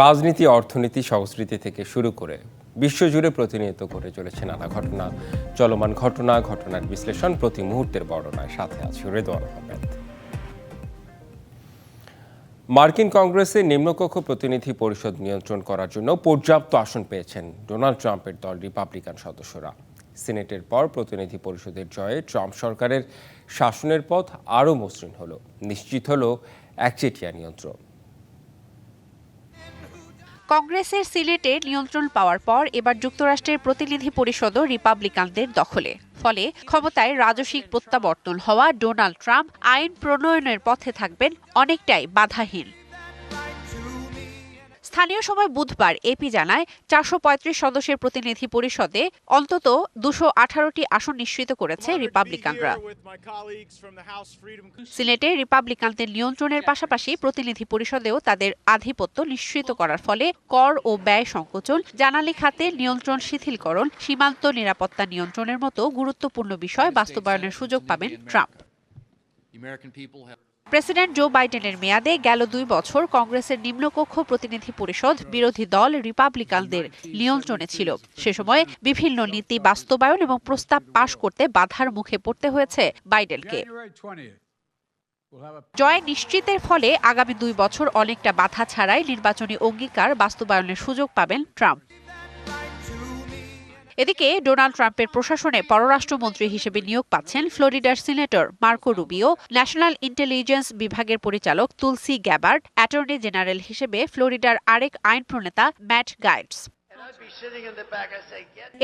রাজনীতি, অর্থনীতি, সংস্কৃতি থেকে শুরু করে বিশ্বজুড়ে প্রতিনিয়ত করে চলেছে নানা ঘটনা। চলমান ঘটনা, ঘটনার বিশ্লেষণ প্রতি মুহূর্তের বর্ণনায় সাথে আছে রেদওয়ান আহমেদ। মার্কিন কংগ্রেসে নিম্নকক্ষ প্রতিনিধি পরিষদ নিয়ন্ত্রণ করার জন্য পর্যাপ্ত আসন পেয়েছেন ডোনাল্ড ট্রাম্পের দল রিপাবলিকান সদস্যরা। সিনেটের পর প্রতিনিধি পরিষদের জয়ে ট্রাম্প সরকারের শাসনের পথ আরও মসৃণ হলো। নিশ্চিত হলো একচেটিয়া নিয়ন্ত্রণ। কংগ্রেসের সিলেটে নিয়ন্ত্রণ পাওয়ার পর এবার যুক্তরাষ্ট্রের প্রতিনিধি পরিষদও রিপাবলিকানদের দখলে। ফলে ক্ষমতায় রাজস্বিক প্রত্যাবর্তন হওয়া ডোনাল্ড ট্রাম্প আইন প্রণয়নের পথে থাকবেন অনেকটাই বাধাহীন। স্থানীয় সময় বুধবার এপি জানায় চারশো পঁয়ত্রিশ সদস্যের প্রতিনিধি পরিষদে অন্তত দুশো আঠারোটি আসন নিশ্চিত করেছে রিপাবলিকানরা। সিনেটে রিপাবলিকানদের নিয়ন্ত্রণের পাশাপাশি প্রতিনিধি পরিষদেও তাদের আধিপত্য নিশ্চিত করার ফলে কর ও ব্যয় সংকোচন জ্বালানি খাতে নিয়ন্ত্রণ শিথিলকরণ সীমান্ত নিরাপত্তা নিয়ন্ত্রণের মতো গুরুত্বপূর্ণ বিষয় বাস্তবায়নের সুযোগ পাবেন ট্রাম্প। প্রেসিডেন্ট জো বাইডেনের মেয়াদে গেল দুই বছর কংগ্রেসের নিম্নকক্ষ প্রতিনিধি পরিষদ বিরোধী দল রিপাবলিকানদের নিয়ন্ত্রণে ছিল। সে সময় বিভিন্ন নীতি বাস্তবায়ন এবং প্রস্তাব পাশ করতে বাধার মুখে পড়তে হয়েছে বাইডেনকে। January 20th, we'll have a জয় নিশ্চিতের ফলে আগামী দুই বছর অনেকটা বাধা ছাড়াই নির্বাচনী অঙ্গীকার বাস্তবায়নের সুযোগ পাবেন ট্রাম্প। এদিকে ডোনাল্ড ট্রাম্পের প্রশাসনে পররাষ্ট্রমন্ত্রী হিসেবে নিয়োগ পাচ্ছেন ফ্লোরিডার senator Marco Rubio, national intelligence বিভাগের পরিচালক তুলসি গ্যাবার্ড, অ্যাটর্নি জেনারেল হিসেবে ফ্লোরিডার আরেক আইন প্রণেতা ম্যাট গাইডস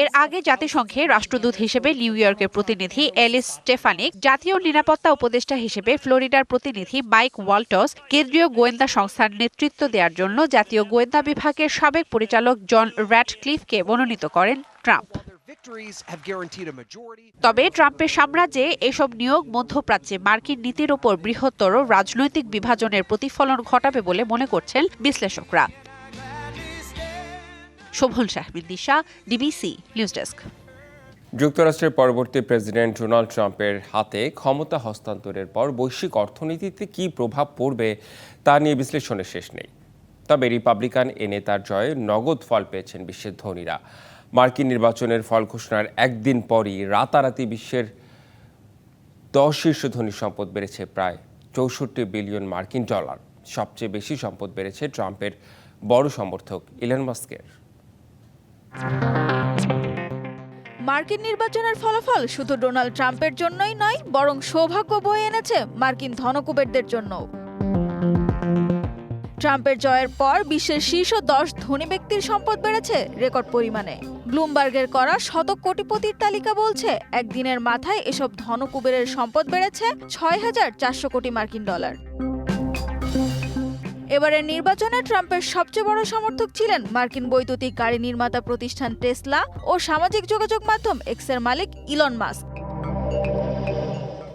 এর আগে জাতিসংঘে রাষ্ট্রদূত হিসেবে নিউ ইয়র্কের প্রতিনিধি এলিস স্টেফানিক জাতীয় নিরাপত্তা উপদেষ্টা হিসেবে ফ্লোরিডার প্রতিনিধি মাইক ওয়াল্টস, কেন্দ্রীয় গোয়েন্দা সংস্থার নেতৃত্ব দেওয়ার জন্য জাতীয় গোয়েন্দা বিভাগের সাবেক পরিচালক জন র্যাটক্লিফকে মনোনীত করেন। ট্রাম্প. তবে ট্রাম্পের সাম্রাজ্যে এসব নিয়োগ মধ্যপ্রাচ্যে মার্কিন নীতির ওপর বৃহত্তর রাজনৈতিক বিভাজনের প্রতিফলন ঘটাবে বলে মনে করছেন বিশ্লেষকরা। Shovon Shahmin Disha DBC news desk যুক্তরাষ্ট্রের পরবর্তী প্রেসিডেন্ট ডোনাল্ড ট্রাম্পের হাতে ক্ষমতা হস্তান্তরের পর বৈশ্বিক অর্থনীতিতে কি প্রভাব পড়বে তা নিয়ে বিশ্লেষণের শেষ নেই। তবে রিপাবলিকান এ নেতার জয়ে নগদ ফল পেয়েছেন বিশ্বের ধনীরা। মার্কিন নির্বাচনের ফল ঘোষণার একদিন পরই রাতারাতি বিশ্বের দশ শীর্ষ ধনী সম্পদ বেড়েছে প্রায় চৌষট্টি বিলিয়ন মার্কিন ডলার। সবচেয়ে বেশি সম্পদ বেড়েছে ট্রাম্পের বড় সমর্থক ইলন মাস্কের। মার্কিন নির্বাচনের ফলাফল শুধু ডোনাল্ড ট্রাম্পের জন্যই নয়, বরং সৌভাগ্য বয়ে এনেছে মার্কিন ধনকুবেরদের জন্য ট্রাম্পের জয়ের পর বিশ্বের শীর্ষ দশ ধনী ব্যক্তির সম্পদ বেড়েছে রেকর্ড পরিমাণে। ব্লুমবার্গের করা শত কোটিপতির তালিকা বলছে, একদিনের মাথায় এসব ধনকুবেরের সম্পদ বেড়েছে ছয় হাজার চারশো কোটি মার্কিন ডলার। এবারের নির্বাচনে ট্রাম্পের সবচেয়ে বড় সমর্থক ছিলেন মার্কিন বৈদ্যুতিক গাড়ি নির্মাতা প্রতিষ্ঠান টেসলা ও সামাজিক যোগাযোগ মাধ্যম এক্সের মালিক ইলন মাস্ক।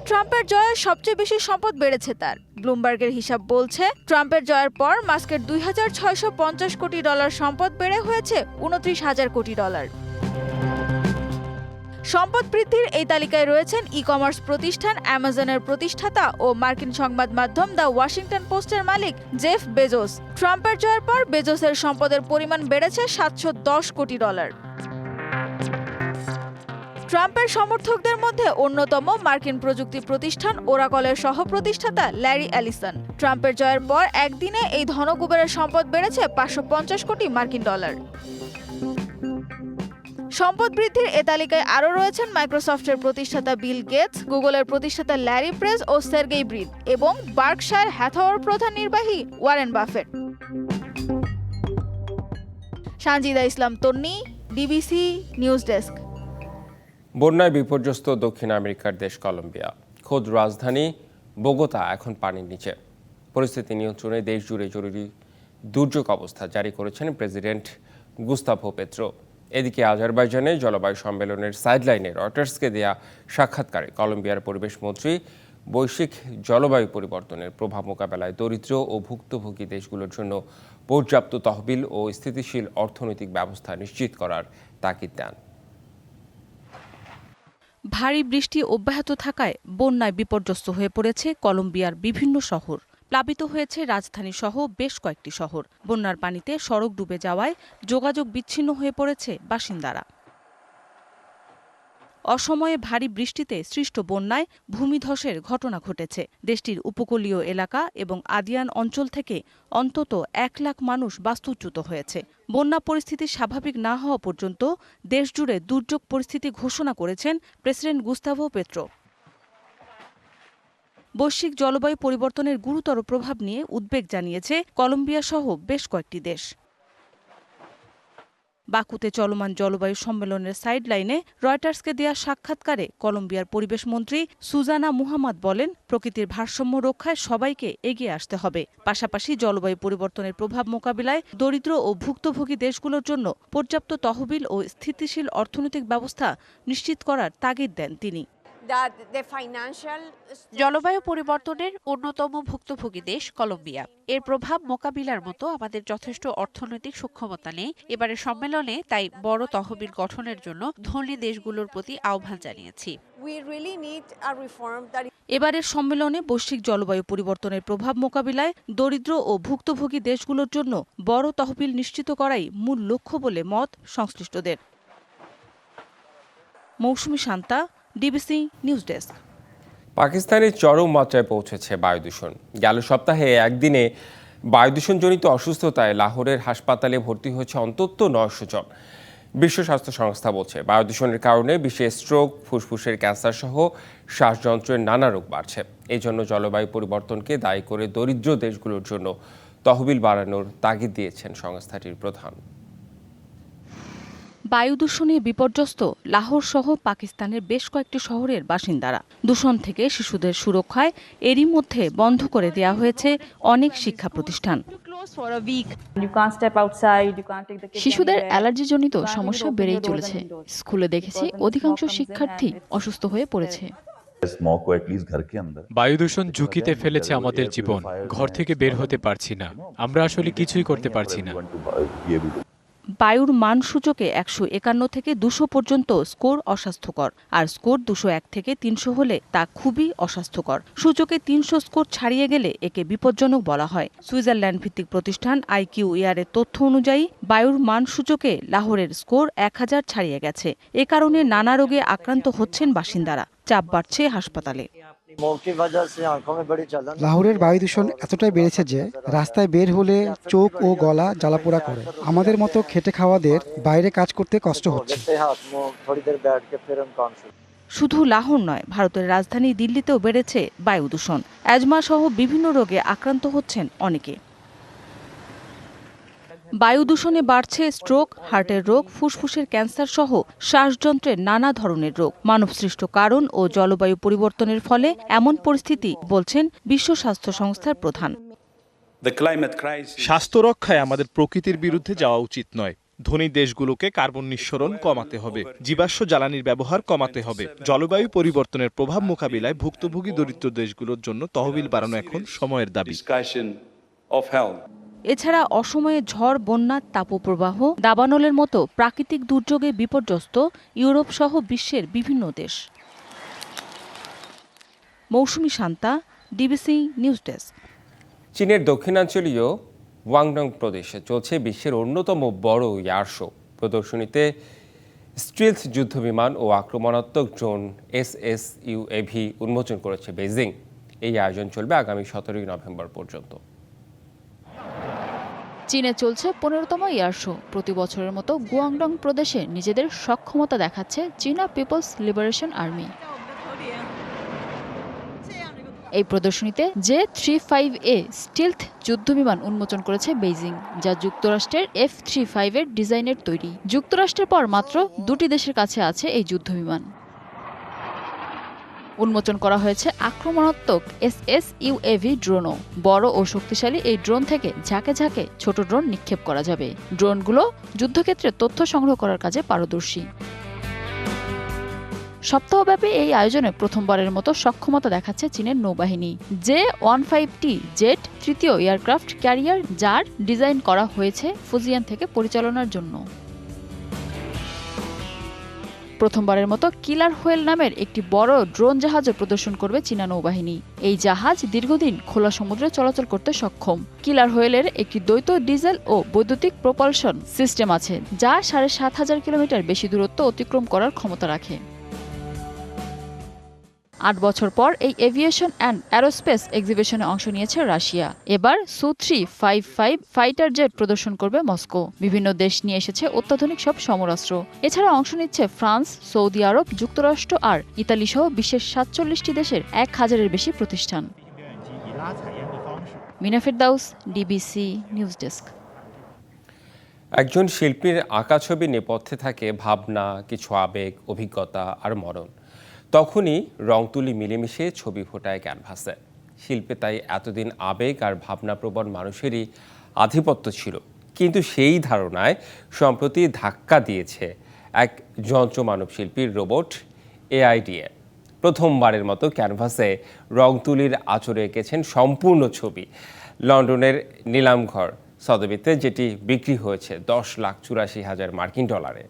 ট্রাম্পের জয়ে সবচেয়ে বেশি সম্পদ বেড়েছে তার। ব্লুমবার্গের হিসাব বলছে, ট্রাম্পের জয়ের পর মাস্কের দুই হাজার ছয়শো পঞ্চাশ কোটি ডলার সম্পদ বেড়ে হয়েছে উনত্রিশ হাজার কোটি ডলার। সম্পদ বৃদ্ধির এই তালিকায় রয়েছেন ই কমার্স প্রতিষ্ঠান, অ্যামাজনের প্রতিষ্ঠাতা ও মার্কিন সংবাদ মাধ্যম দ্য ওয়াশিংটন পোস্টের মালিক জেফ বেজোস। ট্রাম্পের জয়ের পর বেজোসের সম্পদের পরিমাণ বেড়েছে সাতশো দশ কোটি ডলার। ট্রাম্পের সমর্থকদের মধ্যে অন্যতম মার্কিন প্রযুক্তি প্রতিষ্ঠান ওরাকলের সহ প্রতিষ্ঠাতা ল্যারি অ্যালিসন। ট্রাম্পের জয়ের পর একদিনে এই ধনকুবেরের সম্পদ বেড়েছে পাঁচশো পঞ্চাশ কোটি মার্কিন ডলার। সম্পদ বৃদ্ধির এ তালিকায় আরও রয়েছেন মাইক্রোসফটের প্রতিষ্ঠাতা বিল গেটস, গুগলের প্রতিষ্ঠাতা ল্যারি প্রেস ও সের্গেই ব্রিন এবং বার্কশায়ার হ্যাথওয়ার প্রধান নির্বাহী Warren Buffett. Sanjida Islam, Tonni DBC news desk. বন্যায় বিপর্যস্ত দক্ষিণ আমেরিকার দেশ কলম্বিয়া। খোদ রাজধানী বোগোতা এখন পানির নিচে। পরিস্থিতি নিয়ন্ত্রণে দেশ জুড়ে জরুরি দুর্যোগ অবস্থা জারি করেছেন প্রেসিডেন্ট গুস্তাভো পেত্রো। এদিকে আজারবাইজানে জলবায়ু সম্মেলনের সাইডলাইনে রয়টার্সকে দেয়া সাক্ষাৎকারে কলম্বিয়ার পরিবেশ মন্ত্রী বৈশ্বিক জলবায়ু পরিবর্তনের প্রভাব মোকাবেলায় দরিদ্র ও ভুক্তভোগী দেশগুলোর জন্য পর্যাপ্ত তহবিল ও স্থিতিশীল অর্থনৈতিক ব্যবস্থা নিশ্চিত করার তাগিদ দেন। ভারী বৃষ্টি অব্যাহত থাকায় বন্যায় বিপর্যস্ত হয়ে পড়েছে কলম্বিয়ার বিভিন্ন শহর। প্লাবিত হয়েছে রাজধানী সহ বেশ কয়েকটি শহর। বন্যার পানিতে সড়ক ডুবে যাওয়ায় যোগাযোগ বিচ্ছিন্ন হয়ে পড়েছে বাসিন্দারা। অসময়ে ভারী বৃষ্টিতে সৃষ্ট বন্যায় ভূমিধসের ঘটনা ঘটেছে। দেশটির উপকূলীয় এলাকা এবং আদিয়ান অঞ্চল থেকে অন্তত এক লাখ মানুষ বাস্তুচ্যুত হয়েছে। বন্যা পরিস্থিতি স্বাভাবিক না হওয়া পর্যন্ত দেশজুড়ে দুর্যোগ পরিস্থিতি ঘোষণা করেছেন প্রেসিডেন্ট গুস্তাভো পেত্রো। বৈশ্বিক জলবায়ু পরিবর্তনের গুরুতর প্রভাব নিয়ে উদ্বেগ জানিয়েছে কলম্বিয়া সহ বেশ কয়েকটি দেশ। বাকুতে চলমান জলবায়ু সম্মেলনের সাইডলাইনে রয়টার্সকে দেয়া সাক্ষাৎকারে কলম্বিয়ার পরিবেশ মন্ত্রী সুজানা মুহাম্মদ বলেন, প্রকৃতির ভারসাম্য রক্ষায় সবাইকে এগিয়ে আসতে হবে। পাশাপাশি জলবায়ু পরিবর্তনের প্রভাব মোকাবিলায় দরিদ্র ও ভুক্তভোগী দেশগুলোর জন্য পর্যাপ্ত তহবিল ও স্থিতিশীল অর্থনৈতিক ব্যবস্থা নিশ্চিত করার তাগিদ দেন তিনি। জলবায়ু পরিবর্তনের অন্যতম ভুক্তভোগী দেশ কলম্বিয়া। এর প্রভাব মোকাবিলার মতো আমাদের যথেষ্ট অর্থনৈতিক সক্ষমতা নেই। এবারের সম্মেলনে তাই বড় তহবিল গঠনের জন্য ধনী দেশগুলোর প্রতি আহ্বান জানিয়েছি। এবারের সম্মেলনে বৈশ্বিক জলবায়ু পরিবর্তনের প্রভাব মোকাবিলায় দরিদ্র ও ভুক্তভোগী দেশগুলোর জন্য বড় তহবিল নিশ্চিত করাই মূল লক্ষ্য বলে মত সংশ্লিষ্টদের। Mousumi Shanta DBC news desk. পাকিস্তানের চরম মাত্রায় পৌঁছেছে বায়ু দূষণ গেল সপ্তাহে একদিনে বায়ু দূষণজনিত অসুস্থতায় লাহোরের হাসপাতালে ভর্তি হয়েছে অন্তত নয়শো জন। বিশ্ব স্বাস্থ্য সংস্থা বলছে বায়ু দূষণের কারণে বিশ্বে স্ট্রোক, ফুসফুসের ক্যান্সার সহ শ্বাসযন্ত্রের নানা রোগ বাড়ছে। এই জন্য জলবায়ু পরিবর্তনকে দায়ী করে দরিদ্র দেশগুলোর জন্য তহবিল বাড়ানোর তাগিদ দিয়েছেন সংস্থাটির প্রধান। বায়ু দূষণে বিপর্যস্ত লাহোর সহ পাকিস্তানের বেশ কয়েকটি শহরের বাসিন্দারা। দূষণ থেকে শিশুদের সুরক্ষায় এরই মধ্যে বন্ধ করে দেয়া হয়েছে অনেক শিক্ষা প্রতিষ্ঠান। শিশুদের অ্যালার্জিজনিত সমস্যা বেড়েই চলেছে। স্কুলে দেখেছি অধিকাংশ শিক্ষার্থী অসুস্থ হয়ে পড়েছে। বায়ু দূষণ ঝুঁকিতে ফেলেছে আমাদের জীবন। ঘর থেকে বের হতে পারছি না। আমরা আসলে কিছুই করতে পারছি না। বায়ুর মান সূচকে একশো একান্ন থেকে দুশো পর্যন্ত স্কোর অস্বাস্থ্যকর, আর স্কোর দুশো এক থেকে তিনশো হলে তা খুবই অস্বাস্থ্যকর। সূচকে তিনশো স্কোর ছাড়িয়ে গেলে একে বিপজ্জনক বলা হয়। সুইজারল্যান্ড ভিত্তিক প্রতিষ্ঠান আইকিউ ইয়ারের তথ্য অনুযায়ী, বায়ুর মান সূচকে লাহোরের স্কোর এক হাজার ছাড়িয়ে গেছে। এ কারণে নানা রোগে আক্রান্ত হচ্ছেন বাসিন্দারা। চাপ বাড়ছে হাসপাতালে। লাহোরের বায়ু দূষণ এতটাই বেড়েছে যে রাস্তায় বের হলে চোখ ও গলা জ্বালাপোড়া করে। আমাদের মতো খেটে খাওয়াদের বাইরে কাজ করতে কষ্ট হচ্ছে। শুধু লাহোর নয় ভারতের রাজধানী দিল্লিতেও বেড়েছে বায়ু দূষণ। অ্যাজমা সহ বিভিন্ন রোগে আক্রান্ত হচ্ছেন অনেকে। বায়ু দূষণে বাড়ছে স্ট্রোক হার্টের রোগ ফুসফুসের ক্যান্সার সহ শ্বাসযন্ত্রের নানা ধরনের রোগ। মানবসৃষ্ট কারণ ও জলবায়ু পরিবর্তনের ফলে এমন পরিস্থিতি বলছেন বিশ্ব স্বাস্থ্য সংস্থার প্রধান। স্বাস্থ্য রক্ষায় আমাদের প্রকৃতির বিরুদ্ধে যাওয়া উচিত নয়। ধনী দেশগুলোকে কার্বন নিঃসরণ কমাতে হবে জীবাশ্ম জ্বালানির ব্যবহার কমাতে হবে। জলবায়ু পরিবর্তনের প্রভাব মোকাবিলায় ভুক্তভোগী দরিদ্র দেশগুলোর জন্য তহবিল বাড়ানো এখন সময়ের দাবি। এছাড়া অসময়ে ঝড়, বন্যা, তাপপ্রবাহ, দাবানলের মতো প্রাকৃতিক দুর্যোগে বিপর্যস্ত ইউরোপ সহ বিশ্বের বিভিন্ন দেশ। Mousumi Shanta, DBC news desk. চীনের দক্ষিণাঞ্চলীয় ওয়াংডং প্রদেশে চলছে বিশ্বের অন্যতম বড় এয়ার শো। প্রদর্শনীতে স্টিলথ যুদ্ধবিমান ও আক্রমণাত্মক ড্রোন এস এস ইউএভি উন্মোচন করেছে বেজিং এই আয়োজন চলবে আগামী সতেরোই নভেম্বর পর্যন্ত। চীনে চলছে পনেরোতম এয়ার শো। প্রতি বছরের মতো গুয়াংডং প্রদেশে নিজেদের সক্ষমতা দেখাচ্ছে চীনা পিপলস লিবারেশন আর্মি। এই প্রদর্শনীতে J three five A stealth যুদ্ধবিমান উন্মোচন করেছে বেইজিং, যা যুক্তরাষ্ট্রের এফ থ্রি ফাইভের ডিজাইনের তৈরি। যুক্তরাষ্ট্রের পর মাত্র দুটি দেশের কাছে আছে এই যুদ্ধবিমান। উন্মোচন করা হয়েছে আক্রমণাত্মক এস এস ইউএভি ড্রোনও। বড় ও শক্তিশালী এই ড্রোন থেকে ঝাঁকে ঝাঁকে ছোট ড্রোন নিক্ষেপ করা যাবে। ড্রোনগুলো যুদ্ধক্ষেত্রে তথ্য সংগ্রহ করার কাজে পারদর্শী। সপ্তাহব্যাপী এই আয়োজনে প্রথমবারের মতো সক্ষমতা দেখাচ্ছে চীনের নৌবাহিনী। J one five T jet তৃতীয় এয়ারক্রাফট ক্যারিয়ার যার ডিজাইন করা হয়েছে ফুজিয়ান থেকে পরিচালনার জন্য। প্রথমবারের মতো কিলার হোয়েল নামের একটি বড় ড্রোন জাহাজও প্রদর্শন করবে চীনা নৌবাহিনী। এই জাহাজ দীর্ঘদিন খোলা সমুদ্রে চলাচল করতে সক্ষম। কিলার হোয়েলের একটি দ্বৈত ডিজেল ও বৈদ্যুতিক প্রপালশন সিস্টেম আছে, যা সাড়ে সাত হাজার কিলোমিটার বেশি দূরত্ব অতিক্রম করার ক্ষমতা রাখে। আট বছর পর এই এভিয়েশন অ্যান্ড অ্যারোস্পেস এক্সিবিশনে অংশ নিয়েছে রাশিয়া। এবার Su three five five fighter jet প্রদর্শন করবে মস্কো। বিভিন্ন দেশ নিয়ে এসেছে অত্যাধুনিক সব সমরাস্ত্র। এছাড়া অংশ নিচ্ছে ফ্রান্স, সৌদি আরব, যুক্তরাষ্ট্র আর ইতালি সহ বিশ্বের সাতচল্লিশটি দেশের এক হাজারের বেশি প্রতিষ্ঠান। মিনাফির দাউস ডিবিসি নিউজ ডেস্ক। একজন শিল্পীর আঁকা ছবি নেপথ্যে থাকে ভাবনা, কিছু আবেগ, অভিজ্ঞতা আর মরণ। তখনই রং তুলি মিলেমিশে ছবি ফোটায় ক্যানভাসে। শিল্পে তাই এতদিন আবেগ আর ভাবনাপ্রবণ মানুষেরই আধিপত্য ছিল। কিন্তু সেই ধারণায় সম্প্রতি ধাক্কা দিয়েছে এক যন্ত্র মানব শিল্পীর রোবট এআইডিএ প্রথমবারের মতো ক্যানভাসে রং তুলির আচরে এঁকেছেন সম্পূর্ণ ছবি। লন্ডনের নিলামঘর সদবিতে যেটি বিক্রি হয়েছে দশ লাখ চুরাশি হাজার মার্কিন ডলারে।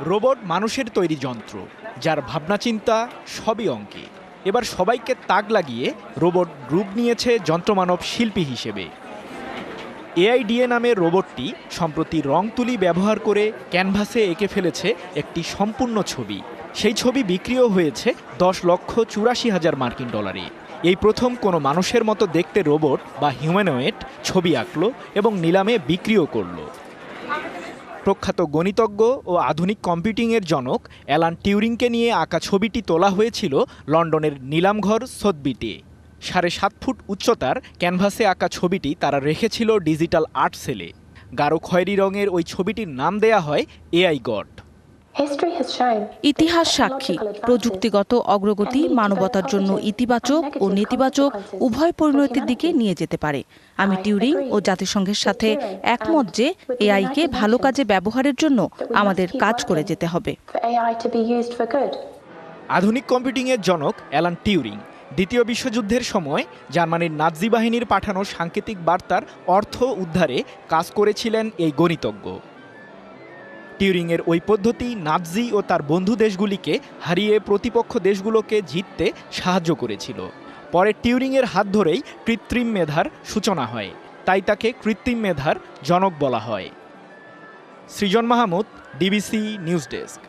রোবট মানুষের তৈরি যন্ত্র, যার ভাবনা চিন্তা সবই অঙ্কে। এবার সবাইকে তাক লাগিয়ে রোবট রূপ নিয়েছে যন্ত্রমানব শিল্পী হিসেবে। এআইডিএ নামের রোবটটি সম্প্রতি রং তুলি ব্যবহার করে ক্যানভাসে এঁকে ফেলেছে একটি সম্পূর্ণ ছবি। সেই ছবি বিক্রিও হয়েছে দশ লক্ষ চুরাশি হাজার মার্কিন ডলারে। এই প্রথম কোনো মানুষের মতো দেখতে রোবট বা হিউম্যানয়েড ছবি আঁকলো এবং নিলামে বিক্রিও করল। প্রখ্যাত গণিতজ্ঞ ও আধুনিক কম্পিউটিংয়ের জনক অ্যালান টিউরিংকে নিয়ে আঁকা ছবিটি তোলা হয়েছিল লন্ডনের নিলামঘর সদবিতে সাড়ে সাত ফুট উচ্চতার ক্যানভাসে আঁকা ছবিটি তারা রেখেছিল ডিজিটাল আর্ট সেলে। গাঢ় খয়েরি রঙের ওই ছবিটির নাম দেয়া হয় এআই গড। ইতিহাস সাক্ষী। প্রযুক্তিগত অগ্রগতি মানবতার জন্য ইতিবাচক ও নেতিবাচক উভয় পরিণতির দিকে নিয়ে যেতে পারে। আমি টিউরিং ও জাতিসংঘের সাথে একমত যে এআইকে ভালো কাজে ব্যবহারের জন্য আমাদের কাজ করে যেতে হবে। আধুনিক কম্পিউটিংয়ের জনক অ্যালান টিউরিং দ্বিতীয় বিশ্বযুদ্ধের সময় জার্মানির নাৎজি বাহিনীর পাঠানো সাংকেতিক বার্তার অর্থ উদ্ধারে কাজ করেছিলেন এই গণিতজ্ঞ। টিউরিংয়ের ওই পদ্ধতি নাৎজি ও তার বন্ধু দেশগুলিকে হারিয়ে প্রতিপক্ষ দেশগুলোকে জিততে সাহায্য করেছিল। পরে টিউরিংয়ের হাত ধরেই কৃত্রিম মেধার সূচনা হয়। তাই তাকে কৃত্রিম মেধার জনক বলা হয়। Srijan Mahmud, DBC news desk.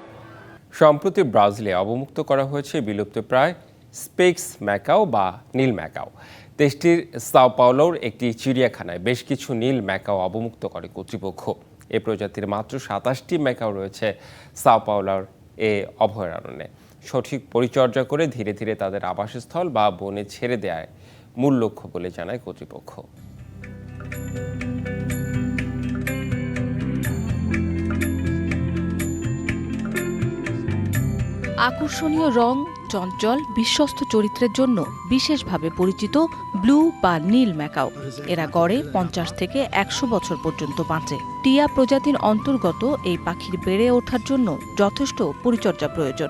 সম্প্রতি ব্রাজিলে অবমুক্ত করা হয়েছে বিলুপ্তপ্রায় স্পেক্স ম্যাকাও বা নীল ম্যাকাও। দেশটির সাও পাওলোর একটি চিড়িয়াখানায় বেশ কিছু নীল ম্যাকাও অবমুক্ত করে কর্তৃপক্ষ। এ প্রজাতির মাত্র সাতাশটি মেকাও রয়েছে সাও পাওলার এ অভয়ারণ্যে। সঠিক পরিচর্যা করে ধীরে ধীরে তাদের আবাসস্থল বা বনে ছেড়ে দেয় মূল লক্ষ্য বলে জানায় কর্তৃপক্ষ। আকর্ষণীয় রং চঞ্চল বিশ্বস্ত চরিত্রের জন্য বিশেষভাবে পরিচিত ব্লু বা নীল ম্যাকাও। এরা গড়ে পঞ্চাশ থেকে একশো বছর পর্যন্ত বাঁচে। টিয়া প্রজাতির অন্তর্গত এই পাখির বেড়ে ওঠার জন্য যথেষ্ট পরিচর্যা প্রয়োজন।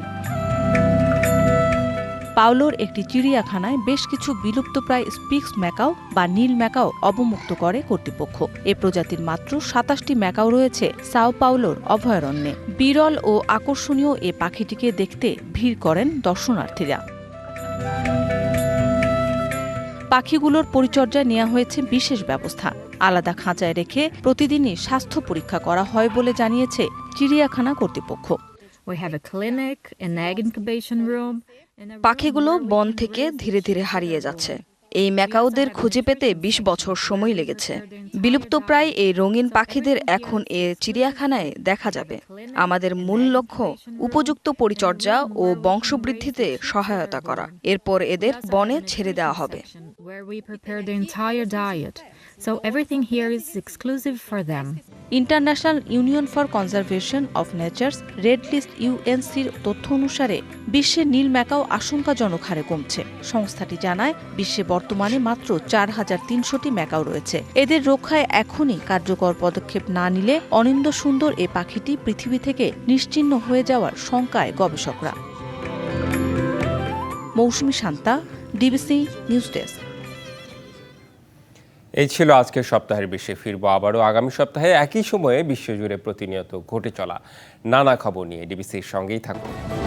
পাওলোর একটি চিড়িয়াখানায় বেশ কিছু বিলুপ্তপ্রায় স্পিক্স ম্যাকাও বা নীল ম্যাকাও অবমুক্ত করে কর্তৃপক্ষ। এ প্রজাতির মাত্র সাতাশটি ম্যাকাও রয়েছে সাও পাওলোর অভয়ারণ্যে। বিরল ও আকর্ষণীয় এ পাখিটিকে দেখতে ভিড় করেন দর্শনার্থীরা। পাখিগুলোর পরিচর্যায় নেওয়া হয়েছে বিশেষ ব্যবস্থা। আলাদা খাঁচায় রেখে প্রতিদিনই স্বাস্থ্য পরীক্ষা করা হয় বলে জানিয়েছে চিড়িয়াখানা কর্তৃপক্ষ। পাখিগুলো বন থেকে ধীরে ধীরে হারিয়ে যাচ্ছে। এই ম্যাকাওদের খুঁজে পেতে ২০ বছর সময় লেগেছে। বিলুপ্তপ্রায় এই রঙিন পাখিদের এখন এ চিড়িয়াখানায় দেখা যাবে। আমাদের মূল লক্ষ্য, উপযুক্ত পরিচর্যা ও বংশবৃদ্ধিতে সহায়তা করা। এরপর এদের বনে ছেড়ে দেওয়া হবে। International Union for Conservation of Nature's Red List ইউএনসির তথ্য অনুসারে, বিশ্বে নীল ম্যাকাও আশঙ্কাজনক হারে কমছে। সংস্থাটি জানায়, বিশ্বে বর্তমানে মাত্র চার হাজার তিনশোটি ম্যাকাও রয়েছে। এদের রক্ষায় এখনই কার্যকর পদক্ষেপ না নিলে অনিন্দ সুন্দর এ পাখিটি পৃথিবী থেকে নিশ্চিহ্ন হয়ে যাওয়ার শঙ্কায় গবেষকরা। Mousumi Shanta, DBC news desk. এই ছিল আজকের সপ্তাহের বিশ্বে ফিরব আবারও। আগামী সপ্তাহে একই সময়ে বিশ্বজুড়ে প্রতিনিয়ত ঘটে চলা নানা খবর নিয়ে। ডিবিসির সঙ্গেই থাকুন।